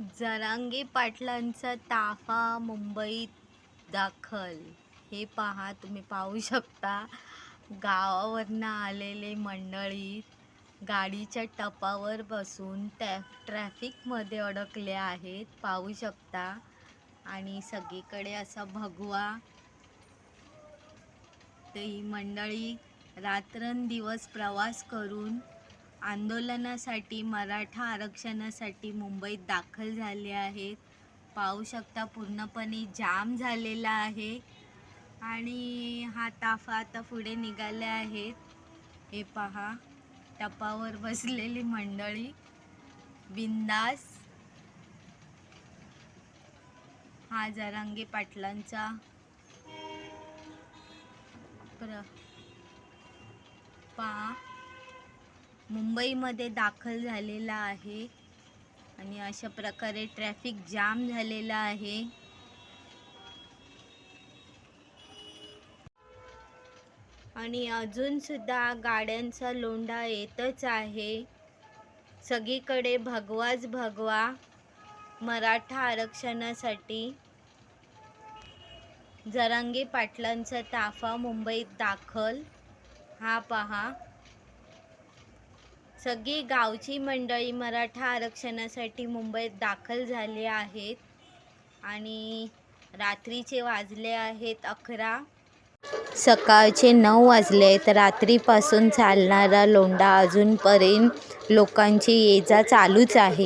जरांगे पाटलांचा ताफा मुंबईत दाखल. हे पहा तुम्ही पाहू शकता. गावावरनं आलेले मंडळी गाडीच्या टपावर बसून त्या ट्रॅफिकमध्ये अडकले आहेत पाहू शकता. आणि सगळीकडे असा भगवा. ते ही मंडळी रात्रंदिवस प्रवास करून आंदोलनासाठी मराठा आरक्षणासाठी मुंबईत दाखल झाले आहेत. पाहू शकता पूर्णपणे जाम झालेला आहे. आणि हा ताफा आता पुढे निघाले आहेत. हे पहा टपावर बसलेली मंडळी. बिंदास. हा जरांगे पाटलांचा प्र पहा मुंबईमध्ये दाखल झालेला आहे. आणि अशा प्रकारे ट्रॅफिक जाम झालेला आहे. आणि अजूनसुद्धा गाड्यांचा लोंढा येतच आहे. सगळीकडे भगवाच भगवा मराठा आरक्षणासाठी. जरांगे पाटलांचा ताफा मुंबईत दाखल. हा पहा. सगळी गावची मंडळी मराठा आरक्षणासाठी मुंबईत दाखल झाले आहेत आणि रात्रीचे वाजले आहेत अकरा. सकाळचे नऊ वाजले आहेत. रात्रीपासून चालणारा लोंढा अजूनपर्यंत लोकांची ये जा चालूच आहे.